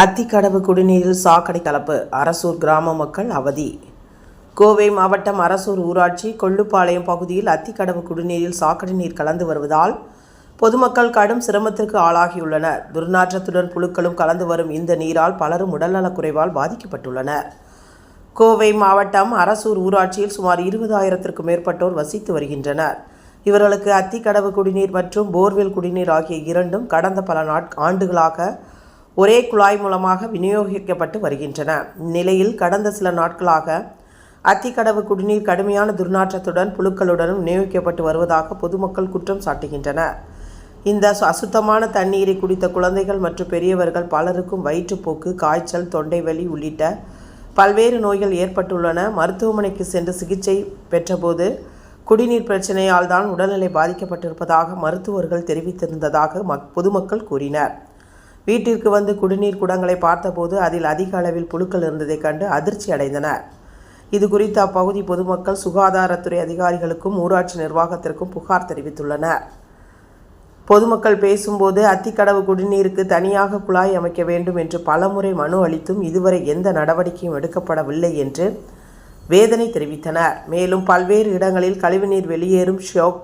அத்திக்கடவு குடிநீரில் சாக்கடை கலப்பு. அரசூர் கிராம மக்கள் அவதி. கோவை மாவட்டம் அரசூர் ஊராட்சி கொள்ளுப்பாளையம் பகுதியில் அத்திக்கடவு குடிநீரில் சாக்கடை நீர் கலந்து வருவதால் பொதுமக்கள் கடும் சிரமத்திற்கு ஆளாகியுள்ளனர். துர்நாற்றத்துடன் புழுக்களும் கலந்து வரும் இந்த நீரால் பலரும் உடல்நலக் குறைவால் பாதிக்கப்பட்டுள்ளனர். கோவை மாவட்டம் அரசூர் ஊராட்சியில் சுமார் இருபதாயிரத்திற்கும் மேற்பட்டோர் வசித்து வருகின்றனர். இவர்களுக்கு அத்திக்கடவு குடிநீர் மற்றும் போர்வெல் குடிநீர் ஆகிய இரண்டும் கடந்த பல நாட் ஆண்டுகளாக ஒரே குழாய் மூலமாக விநியோகிக்கப்பட்டு வருகின்றன. இந்நிலையில் கடந்த சில நாட்களாக அத்திக்கடவு குடிநீர் கடுமையான துர்நாற்றத்துடன் புழுக்களுடனும் விநியோகிக்கப்பட்டு வருவதாக பொதுமக்கள் குற்றம் சாட்டுகின்றனர். இந்த அசுத்தமான தண்ணீரை குடித்த குழந்தைகள் மற்றும் பெரியவர்கள் பலருக்கும் வயிற்றுப்போக்கு காய்ச்சல் தொண்டை வலி உள்ளிட்ட பல்வேறு நோய்கள் ஏற்பட்டுள்ளன. மருத்துவமனைக்கு சென்று சிகிச்சை பெற்றபோது குடிநீர் பிரச்சனையால் தான் உடல்நிலை பாதிக்கப்பட்டிருப்பதாக மருத்துவர்கள் தெரிவித்திருந்ததாக மக் பொதுமக்கள் கூறினர். வீட்டிற்கு வந்து குடிநீர் குடங்களை பார்த்தபோது அதில் அதிக அளவில் புழுக்கள் இருந்ததைக் கண்டு அதிர்ச்சி அடைந்தனர். இது குறித்து அப்பகுதி பொதுமக்கள் சுகாதாரத்துறை அதிகாரிகளுக்கும் ஊராட்சி நிர்வாகத்திற்கும் புகார் தெரிவித்துள்ளனர். பொதுமக்கள் பேசும்போது அத்திக்கடவு குடிநீருக்கு தனியாக குழாய் அமைக்க வேண்டும் என்று பலமுறை மனு அளித்தும் இதுவரை எந்த நடவடிக்கையும் எடுக்கப்படவில்லை என்று வேதனை தெரிவித்தனர். மேலும் பல்வேறு இடங்களில் கழிவுநீர் வெளியேறும் ஷோக்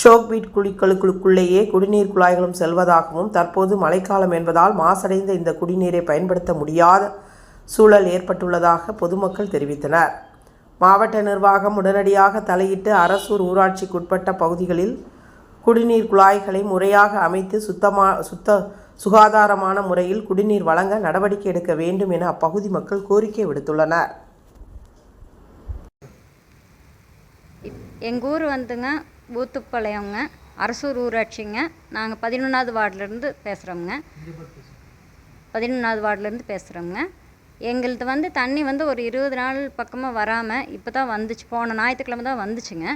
ஷோக்பீட் குழிக்களுக்குள்ளேயே குடிநீர் குழாய்களும் செல்வதாகவும் தற்போது மழைக்காலம் என்பதால் மாசடைந்த இந்த குடிநீரை பயன்படுத்த முடியாத சூழல் ஏற்பட்டுள்ளதாக பொதுமக்கள் தெரிவித்தனர். மாவட்ட நிர்வாகம் உடனடியாக தலையிட்டு அரசூர் ஊராட்சிக்குட்பட்ட பகுதிகளில் குடிநீர் குழாய்களை முறையாக அமைத்து சுத்தமா சுத்த சுகாதாரமான முறையில் குடிநீர் வழங்க நடவடிக்கை எடுக்க வேண்டும் என அப்பகுதி மக்கள் கோரிக்கை விடுத்துள்ளனர். எங்கள் ஊர் வந்துங்க ஊத்துப்பாளையங்க அரசூர் ஊராட்சிங்க. நாங்கள் பதினொன்றாவது வார்டிலேருந்து பேசுகிறோங்க பதினொன்றாவது வார்டிலேருந்து பேசுகிறோங்க எங்களுது வந்து தண்ணி வந்து ஒரு இருபது நாள் பக்கமாக வராமல் இப்போ தான் வந்துச்சு. போன ஞாயிற்றுக்கிழமை தான் வந்துச்சுங்க.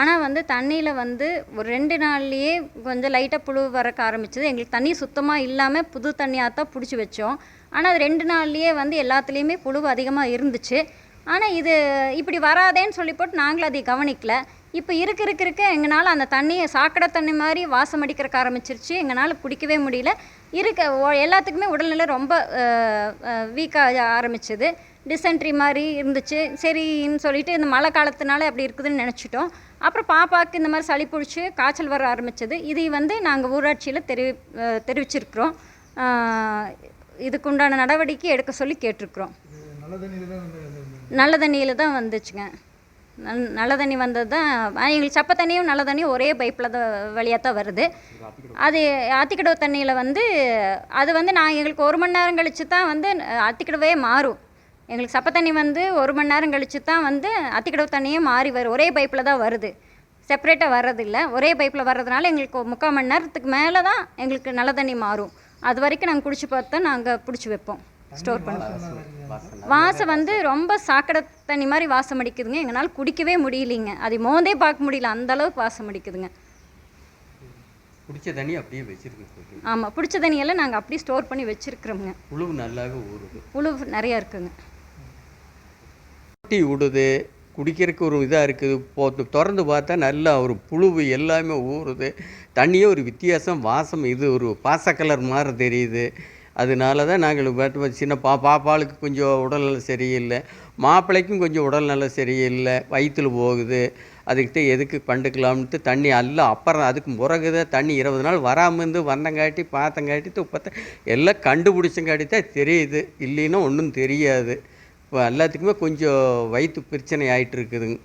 ஆனால் வந்து தண்ணியில் வந்து ஒரு ரெண்டு நாள்லேயே கொஞ்சம் லைட்டாக புழு வரக்க ஆரம்பிச்சது. எங்களுக்கு தண்ணி சுத்தமாக இல்லாமல் புது தண்ணியாக தான் பிடிச்சி வச்சோம். ஆனால் அது ரெண்டு நாள்லேயே வந்து எல்லாத்துலேயுமே புழு அதிகமாக இருந்துச்சு. ஆனால் இது இப்படி வராதேன்னு சொல்லி போட்டு நாங்களும் அதை கவனிக்கல. இப்போ இருக்க இருக்க இருக்க. எங்களால் அந்த தண்ணியை சாக்கடை தண்ணி மாதிரி வாசம் அடிக்கிறக்க ஆரம்பிச்சிருச்சு. எங்களால் குடிக்கவே முடியல. இருக்க எல்லாத்துக்குமே உடல்நிலை ரொம்ப வீக்காக ஆரம்பிச்சது. டிசென்ட்ரி மாதிரி இருந்துச்சு. சரின்னு சொல்லிட்டு இந்த மழை காலத்தினால அப்படி இருக்குதுன்னு நினச்சிட்டோம். அப்புறம் பாப்பாவுக்கு இந்த மாதிரி சளி பிடிச்சி காய்ச்சல் வர ஆரம்பிச்சது. இதை வந்து நாங்கள் ஊராட்சியில் தெரிவி தெரிவிச்சிருக்கிறோம். இதுக்குண்டான நடவடிக்கை எடுக்க சொல்லி கேட்டிருக்கிறோம். நல்ல தண்ணியில் தான் வந்துச்சுங்க. நல் நல்ல தண்ணி வந்தது தான் எங்களுக்கு சப்ப தண்ணியும் நல்ல தண்ணியும் ஒரே பைப்பில் தான் வழியாக தான் வருது. அது ஆத்திக்கிடவு தண்ணியில் வந்து அது வந்து நான் எங்களுக்கு ஒரு மணி நேரம் கழித்து தான் வந்து அஹ், அத்திக்கடவே மாறும். எங்களுக்கு சப்ப தண்ணி வந்து ஒரு மணி நேரம் கழித்து தான் வந்து அத்திக்கடவு தண்ணியே மாறி வரும். ஒரே பைப்பில் தான் வருது. செப்பரேட்டாக வர்றதில்ல. ஒரே பைப்பில் வர்றதுனால எங்களுக்கு முக்கால் மணி நேரத்துக்கு மேலே தான் எங்களுக்கு நல்ல தண்ணி மாறும். அது வரைக்கும் நாங்கள் குடிச்சு பார்த்தா நாங்கள் பிடிச்சி வைப்போம். ஸ்டோர் பண்ணி வாசம். வந்து ரொம்ப சாக்கடை தண்ணி மாதிரி வாசம் அடிக்குதுங்க. எங்களால் குடிக்கவே முடியலைங்க. அதை மோந்தே பார்க்க முடியல. அந்த அளவுக்கு வாசம் அடிக்குதுங்க. குடிச்ச தண்ணி அப்படியே வச்சிருக்கு ஆமாம் பிடிச்ச தண்ணியெல்லாம் நாங்கள் அப்படியே ஸ்டோர் பண்ணி வச்சுருக்குறோங்க புழு நல்லாவே ஊறுது. புழு நிறையா இருக்குங்க. கொட்டி விடுது குடிக்கிறதுக்கு ஒரு இதாக இருக்குது. போ திறந்து பார்த்தா நல்லா ஒரு புழு எல்லாமே ஊறுது. தண்ணியே ஒரு வித்தியாசம். வாசம் இது ஒரு பாச கலர் மாதிரி தெரியுது. அதனால தான் நாங்கள் பாட்டு சின்ன பா பாப்பாளுக்கு கொஞ்சம் உடல்நல சரியில்லை. மாப்பிள்ளைக்கும் கொஞ்சம் உடல்நல சரியில்லை. வயிற்றில் போகுது. அதுக்கிட்ட எதுக்கு கண்டுக்கலாம்ட்டு தண்ணி எல்லாம் அப்புறம் அதுக்கு பிறகுதான் தண்ணி இருபது நாள் வராமல் இருந்து வந்தங்காட்டி பார்த்தங்காட்டி துப்பத்தை எல்லாம் கண்டுபிடிச்சங்காட்டி தான் தெரியுது. இல்லைன்னா ஒன்றும் தெரியாது. இப்போ எல்லாத்துக்குமே கொஞ்சம் வயிற்று பிரச்சனை ஆகிட்டு இருக்குதுங்க.